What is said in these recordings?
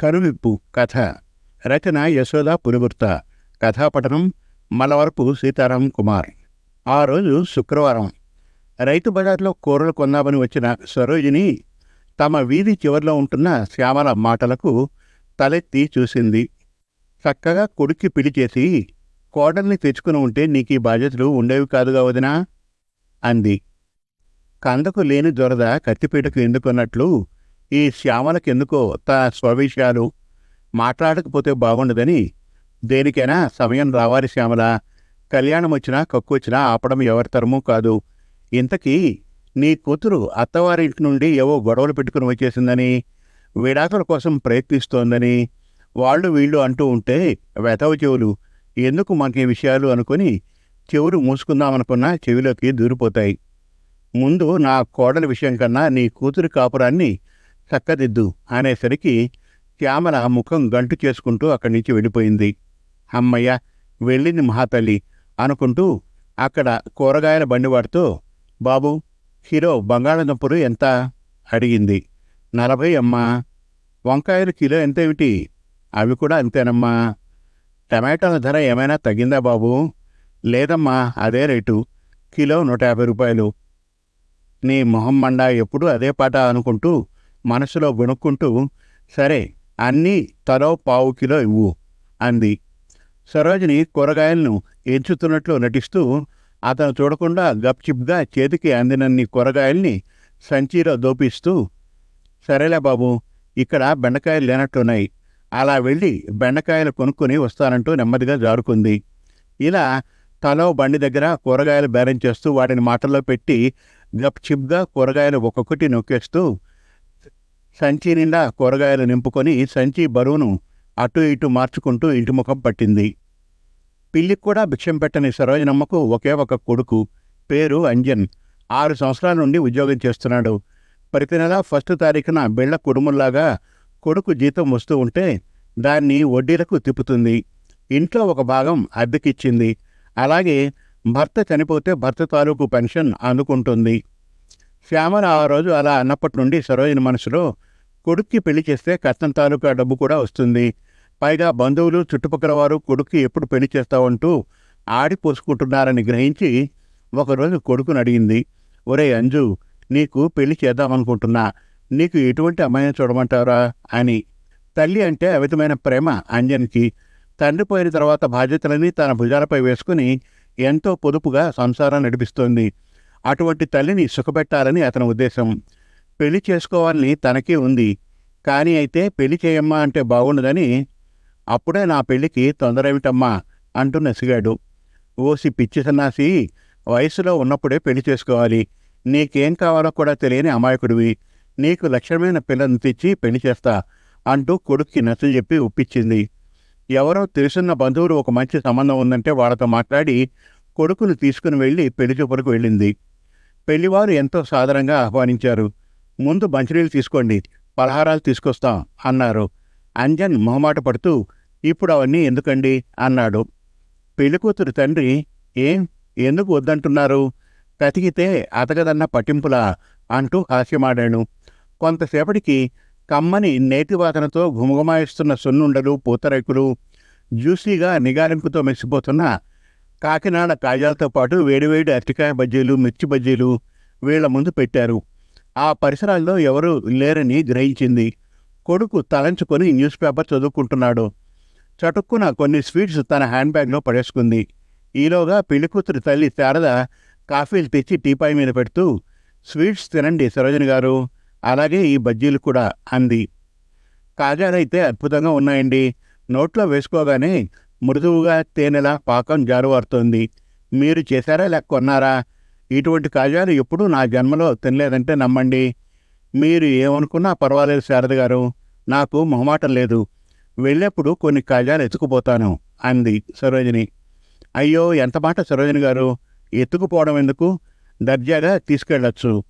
కరువిప్పు కథ. రచన యశోద పులిగుర్త కథాపఠనం మలవరపు సీతారాం కుమార్. ఆ రోజు శుక్రవారం. రైతు బజార్లో కూరలు కొందామని వచ్చిన సరోజిని తమ వీధి చివరిలో ఉంటున్న శ్యామల మాటలకు తలెత్తి చూసింది. చక్కగా కొడుక్కి పిలిచేసి కోడల్ని తెచ్చుకుని ఉంటే నీకు ఈ బాధ్యతలు ఉండేవి కాదుగా వదినా? అంది. కందకు లేని దొరద కత్తిపీటకు ఎందుకున్నట్లు ఈ శ్యామలకెందుకో తన స్వవిషయాలు? మాట్లాడకపోతే బాగుండదని. దేనికైనా సమయం రావాలి శ్యామల. కళ్యాణం వచ్చినా కక్కు వచ్చినా ఆపడం ఎవరి తరమూ కాదు. ఇంతకీ నీ కూతురు అత్తవారింటి నుండి ఏవో గొడవలు పెట్టుకుని వచ్చేసిందని విడాకుల కోసం ప్రయత్నిస్తోందని వాళ్ళు వీళ్ళు అంటూ ఉంటే వెతవ చెవులు. ఎందుకు మనకి విషయాలు అనుకుని చెవులు మూసుకుందామనుకున్నా చెవిలోకి దూరిపోతాయి. ముందు నా కోడల విషయం కన్నా నీ కూతురి కాపురాన్ని చక్కదిద్దు అనేసరికి శ్యామల ముఖం గంటు చేసుకుంటూ అక్కడి నుంచి వెళ్ళిపోయింది. అమ్మయ్య వెళ్ళింది మహాతల్లి అనుకుంటూ అక్కడ కూరగాయల బండివాడితో బాబు కిలో బంగాళదుంపలు ఎంత? అడిగింది. నలభై అమ్మా. వంకాయలు కిలో ఎంతేమిటి? అవి కూడా అంతేనమ్మా. టమాటాల ధర ఏమైనా తగ్గిందా బాబు? లేదమ్మా అదే రేటు. కిలో నూట యాభై రూపాయలు. నీ మొహం మండా ఎప్పుడూ అదే పాట అనుకుంటూ మనసులో వినుక్కుంటూ సరే అన్నీ తలో పావు కిలో ఇవ్వు అంది. సరోజిని కూరగాయలను ఎంచుతున్నట్లు నటిస్తూ అతను చూడకుండా గప్చిప్గా చేతికి అందినన్ని కూరగాయల్ని సంచిలో దోపిస్తూ సరేలే బాబు ఇక్కడ బెండకాయలు లేనట్లున్నాయి. అలా వెళ్ళి బెండకాయలు కొనుక్కొని వస్తానంటూ నెమ్మదిగా జారుకుంది. ఇలా తలో బండి దగ్గర కూరగాయలు బేరం చేస్తూ వాటిని మాటల్లో పెట్టి గప్చిప్గా కూరగాయలు ఒక్కొక్కటి నొక్కేస్తూ సంచి నిండా కూరగాయలు నింపుకొని సంచి బరువును అటు ఇటు మార్చుకుంటూ ఇంటి ముఖం పట్టింది. పిల్లికి కూడా భిక్షం పెట్టని సరోజనమ్మకు ఒకే ఒక కొడుకు పేరు అంజన్. ఆరు సంవత్సరాల నుండి ఉద్యోగం చేస్తున్నాడు. ప్రతి నెల ఫస్ట్ తారీఖున బిళ్ళ కుడుముల్లాగా కొడుకు జీతం వస్తూ ఉంటే దాన్ని వడ్డీలకు తిప్పుతుంది. ఇంట్లో ఒక భాగం అద్దెకిచ్చింది. అలాగే భర్త చనిపోతే భర్త తాలూకు పెన్షన్ అందుకుంటుంది. శ్యామల ఆ రోజు అలా అన్నప్పటి నుండి సరోజిని మనసులో కొడుక్కి పెళ్ళి చేస్తే కష్టం తాలూకా డబ్బు కూడా వస్తుంది. పైగా బంధువులు చుట్టుపక్కల వారు కొడుక్కి ఎప్పుడు పెళ్ళి చేస్తావంటూ ఆడిపోసుకుంటున్నారని గ్రహించి ఒకరోజు కొడుకుని అడిగింది. ఒరే అంజు నీకు పెళ్ళి చేద్దామనుకుంటున్నా. నీకు ఎటువంటి అమ్మాయిని చూడమంటారా అని. తల్లి అంటే అమితమైన ప్రేమ అంజన్కి. తండ్రి పోయిన తర్వాత బాధ్యతలని తన భుజాలపై వేసుకుని ఎంతో పొదుపుగా సంసారం నడిపిస్తోంది. అటువంటి తల్లిని సుఖపెట్టాలని అతని ఉద్దేశం. పెళ్ళి చేసుకోవాలని తనకే ఉంది. కానీ అయితే పెళ్ళి చేయమ్మా అంటే బాగుండదని అప్పుడే నా పెళ్ళికి తొందరేమిటమ్మా అంటూ నసిగాడు. ఓసి పిచ్చి సన్నాసి వయసులో ఉన్నప్పుడే పెళ్ళి చేసుకోవాలి. నీకేం కావాలో కూడా తెలియని అమాయకుడివి. నీకు లక్ష్యమైన పిల్లను తెచ్చి పెళ్ళి చేస్తా అంటూ కొడుక్కి నచ్చ చెప్పి ఒప్పించింది. ఎవరో తెలుసున్న బంధువులు ఒక మంచి సంబంధం ఉందంటే వాళ్ళతో మాట్లాడి కొడుకును తీసుకుని వెళ్ళి పెళ్ళి చూపులకు వెళ్ళింది. పెళ్ళివారు ఎంతో సాదరంగా ఆహ్వానించారు. ముందు మంచినీళ్ళు తీసుకోండి పలహారాలు తీసుకొస్తాం అన్నారు. అంజన్ మొహమాట పడుతూ ఇప్పుడు అవన్నీ ఎందుకండి? అన్నాడు. పెళ్ళికూతురు తండ్రి ఏం? ఎందుకు వద్దంటున్నారు? కతికితే అతగదన్న పట్టింపులా? అంటూ హాస్యమాడాను కొంతసేపటికి కమ్మని నేతివాదనతో ఘుమఘుమాయిస్తున్న సున్నుండలు పూతరేకులు జ్యూసీగా నిగారింపుతో మెరిసిపోతున్న కాకినాడ కాజాలతో పాటు వేడివేడి అరటికాయ బజ్జీలు మిర్చి బజ్జీలు వీళ్ళ ముందు పెట్టారు. ఆ పరిసరాల్లో ఎవరూ లేరని గ్రహించింది. కొడుకు తలంచుకొని న్యూస్ పేపర్ చదువుకుంటున్నాడు. చటుక్కున కొన్ని స్వీట్స్ తన హ్యాండ్ బ్యాగ్లో పడేసుకుంది. ఈలోగా పెళ్ళికూతురు తల్లి శారద కాఫీలు తెచ్చి టీపాయ్ మీద పెడుతూ స్వీట్స్ తినండి సరోజని గారు. అలాగే ఈ బజ్జీలు కూడా అంది. కాజాలైతే అద్భుతంగా ఉన్నాయండి. నోట్లో వేసుకోగానే మృదువుగా తేనెలా పాకం జారువారుతోంది. మీరు చేశారా లేక కొన్నారా? ఇటువంటి కాజాలు ఎప్పుడూ నా జన్మలో తినలేదంటే నమ్మండి. మీరు ఏమనుకున్నా పర్వాలేదు శారద గారు నాకు మొహమాటం లేదు. వెళ్ళేప్పుడు కొన్ని కాజాలు ఎత్తుకుపోతాను అంది సరోజిని. అయ్యో ఎంత మాట సరోజిని గారు? ఎత్తుకుపోవడం ఎందుకు? దర్జాగా తీసుకెళ్ళొచ్చు.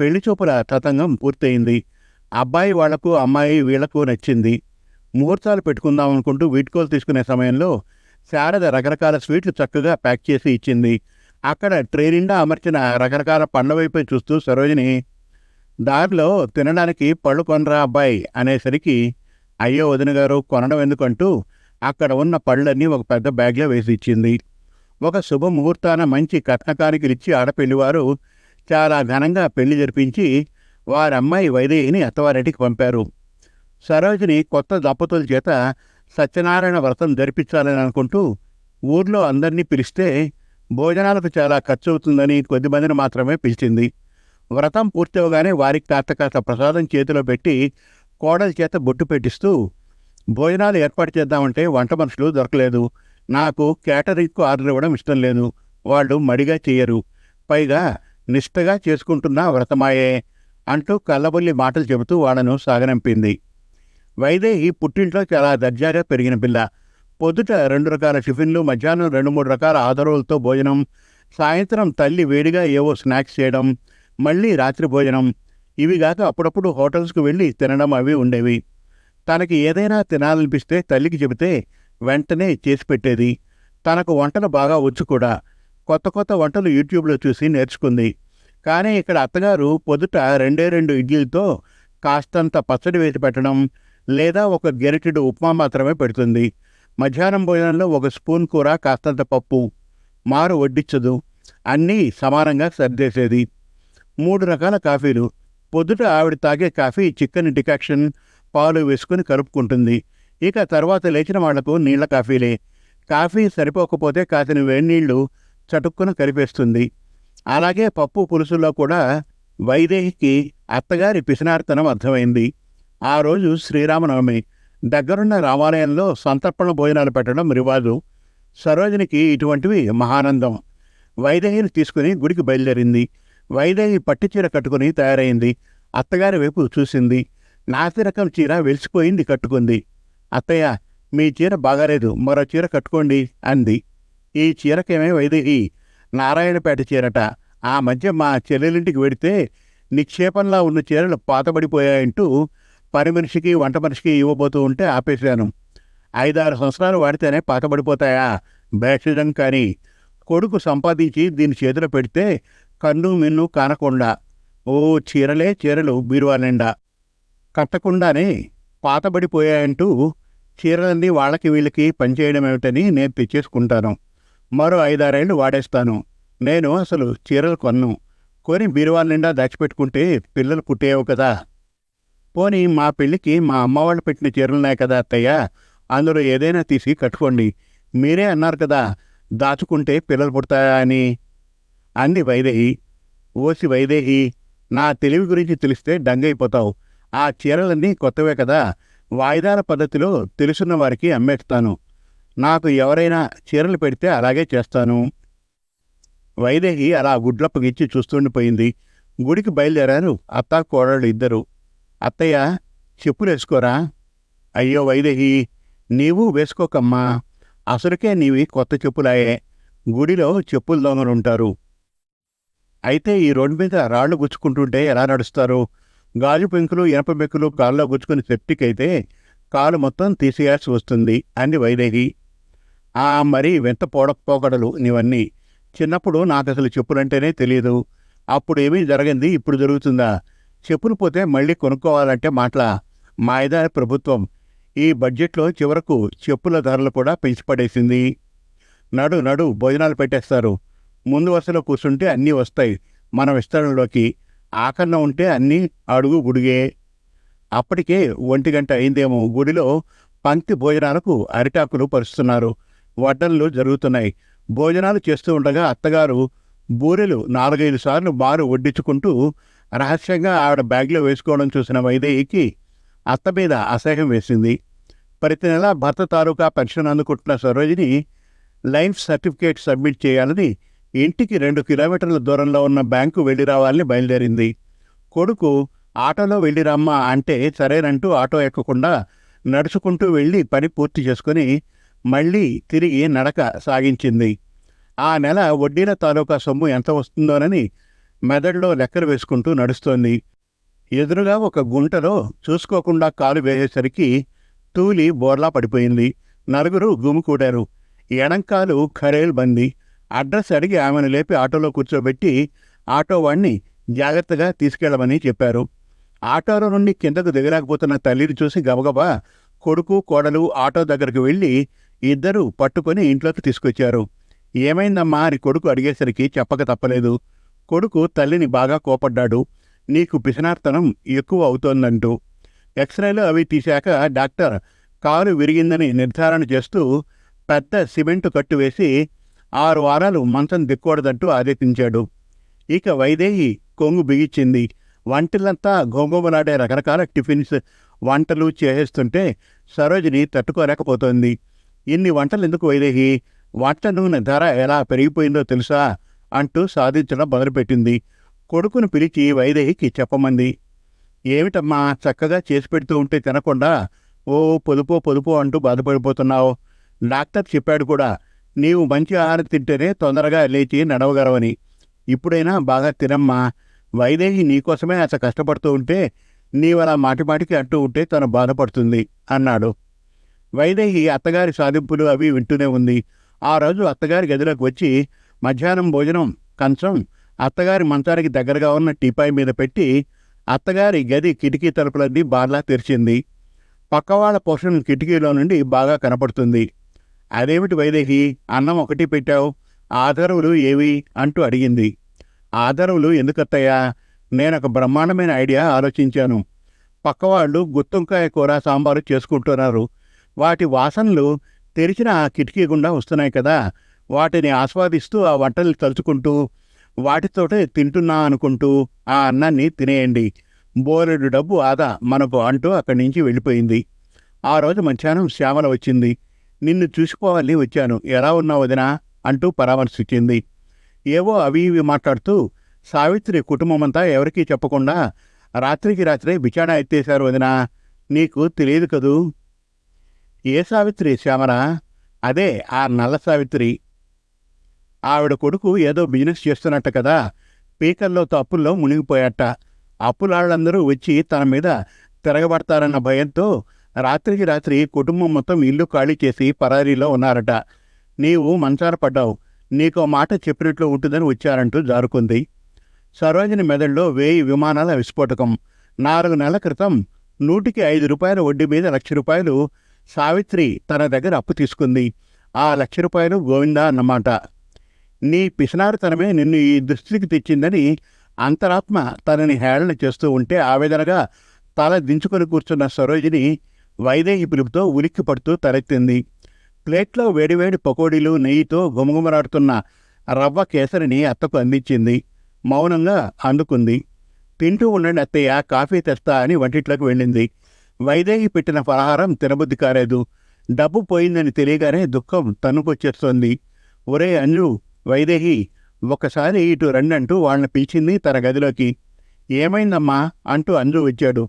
పెళ్ళి చూపుల తతంగం పూర్తయింది. అబ్బాయి వాళ్ళకు అమ్మాయి వీళ్ళకు నచ్చింది. ముహూర్తాలు పెట్టుకుందాం అనుకుంటూ వీడ్కోలు తీసుకునే సమయంలో శారద రకరకాల స్వీట్లు చక్కగా ప్యాక్ చేసి ఇచ్చింది. అక్కడ ట్రే నిండా అమర్చిన రకరకాల పండ్ల వైపు చూస్తూ సరోజిని దారిలో తినడానికి పళ్ళు కొనరా అబ్బాయి అనేసరికి అయ్యో వదిన గారు కొనడం ఎందుకంటూ అక్కడ ఉన్న పళ్ళన్నీ ఒక పెద్ద బ్యాగ్లో వేసి ఇచ్చింది. ఒక శుభముహూర్తాన మంచి కట్నకానికిలిచ్చి ఆడపెళ్ళివారు చాలా ఘనంగా పెళ్ళి జరిపించి వారమ్మాయి వైదేహిని అత్తవారింటికి పంపారు. సరోజిని కొత్త దంపతుల చేత సత్యనారాయణ వ్రతం జరిపించాలని అనుకుంటూ ఊర్లో అందరినీ పిలిస్తే భోజనాలకు చాలా ఖర్చు అవుతుందని కొద్దిమందిని మాత్రమే పిలిచింది. వ్రతం పూర్తి అవగానే వారికి కాస్త కాస్త ప్రసాదం చేతిలో పెట్టి కోడలి చేత బొట్టు పెట్టిస్తూ భోజనాలు ఏర్పాటు చేద్దామంటే వంట మనుషులు దొరకలేదు. నాకు కేటరింగ్కు ఆర్డర్ ఇవ్వడం ఇష్టం లేదు. వాళ్ళు మడిగా చేయరు. పైగా నిష్టగా చేసుకుంటున్న వ్రతమాయే అంటూ కళ్ళబొల్లి మాటలు చెబుతూ వాళ్ళను సాగనంపింది. వైదేహి పుట్టింట్లో చాలా దర్జాగా పెరిగిన పిల్ల. పొద్దుట రెండు రకాల టిఫిన్లు మధ్యాహ్నం రెండు మూడు రకాల ఆదరవులతో భోజనం సాయంత్రం తల్లి వేడిగా ఏవో స్నాక్స్ చేయడం మళ్ళీ రాత్రి భోజనం. ఇవి కాక అప్పుడప్పుడు హోటల్స్కు వెళ్ళి తినడం అవి ఉండేవి. తనకి ఏదైనా తినాలనిపిస్తే తల్లికి చెబితే వెంటనే చేసి పెట్టేది. తనకు వంటలు బాగా వచ్చు కూడా. కొత్త కొత్త వంటలు యూట్యూబ్లో చూసి నేర్చుకుంది. కానీ ఇక్కడ అత్తగారు పొద్దుట రెండే రెండు ఇడ్లీలతో కాస్తంత పచ్చడి వేసి పెట్టడం లేదా ఒక గెరిటెడు ఉప్మా మాత్రమే పెడుతుంది. మధ్యాహ్నం భోజనంలో ఒక స్పూన్ కూర కాస్తంత పప్పు మారు వడ్డించదు అన్నీ సమానంగా సర్దేసేది మూడు రకాల కాఫీలు. పొద్దుట ఆవిడ తాగే కాఫీ చిక్కని డికాక్షన్ పాలు వేసుకుని కలుపుకుంటుంది. ఇక తర్వాత లేచిన వాళ్ళకు నీళ్ళ కాఫీలే. కాఫీ సరిపోకపోతే కాసిన వేడినీళ్ళు చటుక్కున కరిపేస్తుంది అలాగే పప్పు పులుసుల్లో కూడా వైదేహికి అత్తగారి పిసినార్తనం అర్థమైంది. ఆ రోజు శ్రీరామనవమి. దగ్గరున్న రామాలయంలో సంతర్పణ భోజనాలు పెట్టడం రివాజు. సరోజనికి ఇటువంటివి మహానందం. వైదేహిని తీసుకుని గుడికి బయలుదేరింది. వైదేహి పట్టు చీర కట్టుకుని తయారైంది. అత్తగారి వైపు చూసింది. నాసి రకం చీర వెలిసిపోయింది కట్టుకుంది. అత్తయ్య మీ చీర బాగాలేదు. మరో చీర కట్టుకోండి అంది. ఈ చీరకేమే వైదేహి. నారాయణపేట చీరట. ఆ మధ్య మా చెల్లెలింటికి వెడితే నిక్షేపంలా ఉన్న చీరలు పాతబడిపోయాయంటూ పని మనిషికి వంట మనిషికి ఇవ్వబోతూ ఉంటే ఆపేశాను. ఐదారు సంవత్సరాలు వాడితేనే పాతబడిపోతాయా? భేషజం కానీ. కొడుకు సంపాదించి దీని చేతిలో పెడితే కన్ను మిన్ను కానకుండా. ఓ చీరలే చీరలు బీరువా నిండా. కట్టకుండానే పాతబడిపోయాయంటూ చీరలన్నీ వాళ్ళకి వీళ్ళకి పనిచేయడం ఏమిటని నేను తెచ్చేసుకుంటాను. మరో ఐదారేళ్ళు వాడేస్తాను. నేను అసలు చీరలు కొన్ను. కొని బీరువా నిండా దాచిపెట్టుకుంటే పిల్లలు పుట్టేవు కదా. పోనీ మా పెళ్ళికి మా అమ్మ వాళ్ళు పెట్టిన చీరలున్నాయి కదా అత్తయ్య. అందులో ఏదైనా తీసి కట్టుకోండి. మీరే అన్నారు కదా దాచుకుంటే పిల్లలు పుడతాయా అని. అంది వైదేహి. ఓసి వైదేహి నా తెలివి గురించి తెలిస్తే డంగైపోతావు. ఆ చీరలన్నీ కొత్తవే కదా వాయిదాల పద్ధతిలో తెలుసున్న వారికి అమ్మేస్తాను. నాకు ఎవరైనా చీరలు పెడితే అలాగే చేస్తాను. వైదేహి అలా గుడ్లప్పగిచ్చి చూస్తుండిపోయింది. గుడికి బయలుదేరారు అత్త కోడళ్ళు ఇద్దరు. అత్తయ్య చెప్పులు వేసుకోరా అయ్యో వైదేహి నీవు వేసుకోకమ్మా. అసలుకే నీవి కొత్త చెప్పులాయే. గుడిలో చెప్పులు దొంగలుంటారు. అయితే ఈ రోడ్డు మీద రాళ్ళు గుచ్చుకుంటుంటే ఎలా నడుస్తారు? గాజు పెంకులు ఇనప బెక్కులు కాళ్ళలో గుచ్చుకుని సెప్టిక్ అయితే కాలు మొత్తం తీసేయాల్సి వస్తుంది అంది వైదేహి. ఆ మరి వింత పోడకపోకడలు నీవన్నీ. చిన్నప్పుడు నాకు అసలు చెప్పులంటేనే తెలియదు అప్పుడేమీ జరగింది ఇప్పుడు జరుగుతుందా? చెప్పులు పోతే మళ్ళీ కొనుక్కోవాలంటే మాటల మాయదా ప్రభుత్వం ఈ బడ్జెట్లో చివరకు చెప్పుల ధరలు కూడా పెంచిపడేసింది. నడు నడు భోజనాలు పెట్టేస్తారు. ముందు వరుసలో కూర్చుంటే అన్నీ వస్తాయి. మన విస్తరణలోకి ఆకరణ ఉంటే అన్నీ అడుగు గుడిగే. అప్పటికే ఒంటి గంట అయిందేమో గుడిలో పంక్తి భోజనాలకు అరిటాకులు పరుస్తున్నారు. వడ్డనలు జరుగుతున్నాయి. భోజనాలు చేస్తూ ఉండగా అత్తగారు బూరెలు నాలుగైదు సార్లు బారు వడ్డించుకుంటూ రహస్యంగా ఆవిడ బ్యాగ్లో వేసుకోవడం చూసిన వైదేహికి అత్త మీద అసహ్యం వేసింది. ప్రతి నెల భర్త తాలూకా పెన్షన్ అందుకుంటున్న సరోజిని లైఫ్ సర్టిఫికేట్ సబ్మిట్ చేయాలని ఇంటికి రెండు కిలోమీటర్ల దూరంలో ఉన్న బ్యాంకు వెళ్ళి రావాలని బయలుదేరింది. కొడుకు ఆటోలో వెళ్ళిరమ్మా అంటే సరేనంటూ ఆటో ఎక్కకుండా నడుచుకుంటూ వెళ్ళి పని పూర్తి చేసుకుని మళ్ళీ తిరిగి నడక సాగించింది. ఆ నెల వడ్డీల తాలూకా సొమ్ము ఎంత వస్తుందోనని మెదడులో లెక్కలు వేసుకుంటూ నడుస్తోంది. ఎదురుగా ఒక గుంటలో చూసుకోకుండా కాలు వేసేసరికి తూలి బోర్లా పడిపోయింది. నలుగురు గుమికూడారు ఎడంకాలు ఖరేల్ బంది. అడ్రస్ అడిగి ఆమెను లేపి ఆటోలో కూర్చోబెట్టి ఆటో వాణ్ణి జాగ్రత్తగా తీసుకెళ్ళమని చెప్పారు. ఆటోలో నుండి కిందకు దిగలేకపోతున్న తల్లిని చూసి గబగబా కొడుకు కోడలు ఆటో దగ్గరకు వెళ్ళి ఇద్దరు పట్టుకొని ఇంట్లోకి తీసుకొచ్చారు. ఏమైందమ్మా అని కొడుకు అడిగేసరికి చెప్పక తప్పలేదు. కొడుకు తల్లిని బాగా కోపడ్డాడు. నీకు పిసినార్తనం ఎక్కువ అవుతోందంటూ. ఎక్స్రేలు అవి తీశాక డాక్టర్ కారు విరిగిందని నిర్ధారణ చేస్తూ పెద్ద సిమెంటు కట్టు వేసి ఆరు వారాలు మంచం దిక్కూడదంటూ ఆదేశించాడు. ఇక వైదేహి కొంగు బిగించింది వంటలంతా గోంగోమలాడే రకరకాల టిఫిన్స్ వంటలు చేసేస్తుంటే సరోజిని తట్టుకోలేకపోతోంది. ఇన్ని వంటలు ఎందుకు వైదేహి? వంట నూనె ధర ఎలా పెరిగిపోయిందో తెలుసా? అంటూ సాధించడం మొదలుపెట్టింది. కొడుకును పిలిచి వైదేహికి చెప్పమంది. ఏమిటమ్మా చక్కగా చేసి పెడుతూ ఉంటే తినకుండా ఓ పొదుపు పొదుపు అంటూ బాధపడిపోతున్నావు. డాక్టర్ చెప్పాడు కూడా నీవు మంచి ఆహారం తింటేనే తొందరగా లేచి నడవగలవని. ఇప్పుడైనా బాగా తినమ్మా. వైదేహి నీకోసమే అంత కష్టపడుతూ ఉంటే నీవలా మాటిమాటికి అంటూ ఉంటే తను బాధపడుతుంది అన్నాడు. వైదేహి అత్తగారి సాధింపులు అవి వింటూనే ఉంది. ఆ రోజు అత్తగారి గదిలోకి వచ్చి మధ్యాహ్నం భోజనం కంచం అత్తగారి మంచానికి దగ్గరగా ఉన్న టీపాయ్ మీద పెట్టి అత్తగారి గది కిటికీ తలుపులన్నీ బార్లా తెరిచింది. పక్కవాళ్ళ పోషణ కిటికీలో నుండి బాగా కనపడుతుంది. అదేమిటి వైదేహి అన్నం ఒకటి పెట్టావు ఆధారవులు ఏవి? అంటూ అడిగింది. ఆధారవులు ఎందుకత్తయ్యా? నేనొక బ్రహ్మాండమైన ఐడియా ఆలోచించాను. పక్కవాళ్ళు గుత్తొంకాయ కూర సాంబారు చేసుకుంటున్నారు. వాటి వాసనలు తెరిచిన ఆ కిటికీ గుండా వస్తున్నాయి కదా వాటిని ఆస్వాదిస్తూ ఆ వంటలు తలుచుకుంటూ వాటితోటే తింటున్నా అనుకుంటూ ఆ అన్నాన్ని తినేయండి. బోరెడు డబ్బు ఆదా మనకు అంటూ అక్కడి నుంచి వెళ్ళిపోయింది. ఆ రోజు మధ్యాహ్నం శ్యామల వచ్చింది. నిన్ను చూసుకోవాలి వచ్చాను. ఎలా ఉన్నావు వదినా? అంటూ పరామర్శించింది. ఏవో అవి ఇవి మాట్లాడుతూ సావిత్రి కుటుంబమంతా ఎవరికీ చెప్పకుండా రాత్రికి రాత్రే బిచాడా ఎత్తేశారు వదినా. నీకు తెలియదు కదూ? ఏ సావిత్రి శ్యామల? అదే ఆ నల్ల సావిత్రి. ఆవిడ కొడుకు ఏదో బిజినెస్ చేస్తున్నట్ట కదా. పీకల్లో తప్పుల్లో మునిగిపోయాట. అప్పులాళ్ళందరూ వచ్చి తన మీద తిరగబడతారన్న భయంతో రాత్రికి రాత్రి కుటుంబం మొత్తం ఇల్లు ఖాళీ చేసి పరారీలో ఉన్నారట. నీవు మంచాన పడ్డావు. నీకో మాట చెప్పినట్లు ఉంటుందని వచ్చారంటూ జారుకుంది. సరోజిని మెదడులో వేయి విమానాల విస్ఫోటకం. నాలుగు నెలల క్రితం నూటికి ఐదు రూపాయల వడ్డీ మీద లక్ష రూపాయలు సావిత్రి తన దగ్గర అప్పు తీసుకుంది. ఆ లక్ష రూపాయలు గోవిందా అన్నమాట. నీ పిసినారుతనమే నిన్ను ఈ దుస్థితికి తెచ్చిందని అంతరాత్మ తనని హేళన చేస్తూ ఉంటే ఆవేదనగా తల దించుకొని కూర్చున్న సరోజిని వైదేహి పిలుపుతో ఉలిక్కి పడుతూ తలెత్తింది. ప్లేట్లో వేడివేడి పకోడీలు నెయ్యితో గుమగుమలాడుతున్న రవ్వ కేసరిని అత్తకు అందించింది. మౌనంగా అందుకుంది. తింటూ ఉండండి అత్తయ్య కాఫీ తెస్తా అని వంటిట్లోకి వెళ్ళింది. వైదేహి పెట్టిన పలహారం తినబుద్ధి కాలేదు. డబ్బు పోయిందని తెలియగానే దుఃఖం తన్నుకొచ్చేస్తోంది. ఒరే అంజు వైదేహి ఒకసారి ఇటు రండంటూ వాళ్ళని పిలిచింది తన గదిలోకి. ఏమైందమ్మా? అంటూ అంజు వచ్చాడు.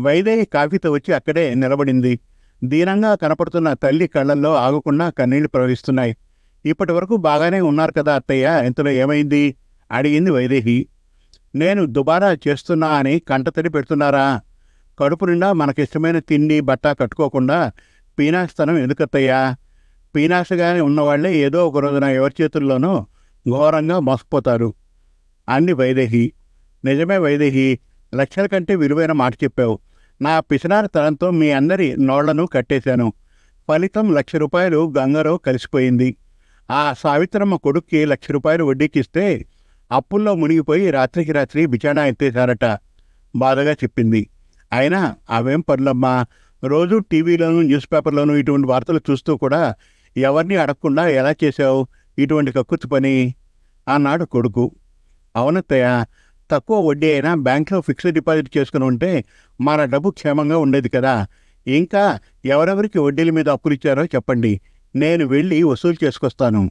వైదేహి కాఫీతో వచ్చి అక్కడే నిలబడింది. దీనంగా కనపడుతున్న తల్లి కళ్ళల్లో ఆగకుండా కన్నీళ్ళు ప్రవహిస్తున్నాయి. ఇప్పటి వరకు బాగానే ఉన్నారు కదా అత్తయ్య ఇంతలో ఏమైంది? అడిగింది వైదేహి. నేను దుబారా చేస్తున్నా అని కంటతడి పెడుతున్నారా? కడుపు నిండా మనకిష్టమైన తిండి బట్ట కట్టుకోకుండా పీనాస్తనం ఎందుకత్తయ్యా? పీనాసగానే ఉన్నవాళ్ళే ఏదో ఒక రోజున ఎవరి చేతుల్లోనో ఘోరంగా మోసపోతారు. అన్ని వైదేహి. నిజమే వైదేహి లక్షల కంటే విలువైన మాట చెప్పావు. నా పిసినారి తరంతో మీ అందరి నోళ్ళను కట్టేశాను. ఫలితం లక్ష రూపాయలు గంగలో కలిసిపోయింది. ఆ సావిత్రమ్మ కొడుక్కి లక్ష రూపాయలు వడ్డీకిస్తే అప్పుల్లో మునిగిపోయి రాత్రికి రాత్రి బిచానా ఎత్తేశారట. బాధగా చెప్పింది. అయినా అవేం పనులమ్మా రోజు టీవీలోను న్యూస్ పేపర్లోను ఇటువంటి వార్తలు చూస్తూ కూడా ఎవరిని అడగకుండా ఎలా చేశావు? ఇటువంటి కక్కుర్తి పని అన్నాడు కొడుకు. అవునత్తయ్య తక్కువ వడ్డీ అయినా బ్యాంక్లో ఫిక్స్డ్ డిపాజిట్ చేసుకుని ఉంటే మన డబ్బు క్షేమంగా ఉండేది కదా. ఇంకా ఎవరెవరికి వడ్డీల మీద అప్పులు ఇచ్చారో చెప్పండి. నేను వెళ్ళి వసూలు చేసుకొస్తాను.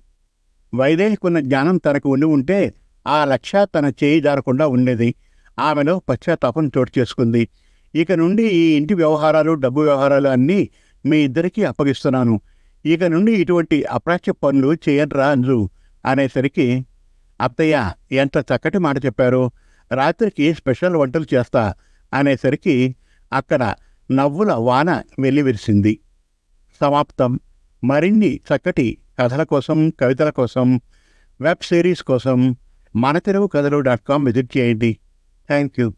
వైదేహికున్న జ్ఞానం తనకు ఉండి ఉంటే ఆ లక్ష్య తన చేయి జారకుండా ఉండేది. ఆమెలో పశ్చాత్తాపం చోటు చేసుకుంది. ఇక నుండి ఈ ఇంటి వ్యవహారాలు డబ్బు వ్యవహారాలు అన్నీ మీ ఇద్దరికీ అప్పగిస్తున్నాను. ఇక నుండి ఇటువంటి అప్రాచ్య పనులు చేయనరా అంజు అనేసరికి అత్తయ్య ఎంత చక్కటి మాట చెప్పారు. రాత్రికి స్పెషల్ వంటలు చేస్తా అనేసరికి అక్కడ నవ్వుల వాన వెల్లివిరిసింది. సమాప్తం. మరిన్ని చక్కటి కథల కోసం కవితల కోసం వెబ్ సిరీస్ కోసం మన తెలుగు కథలు డాట్ కామ్ విజిట్ చేయండి. Thank you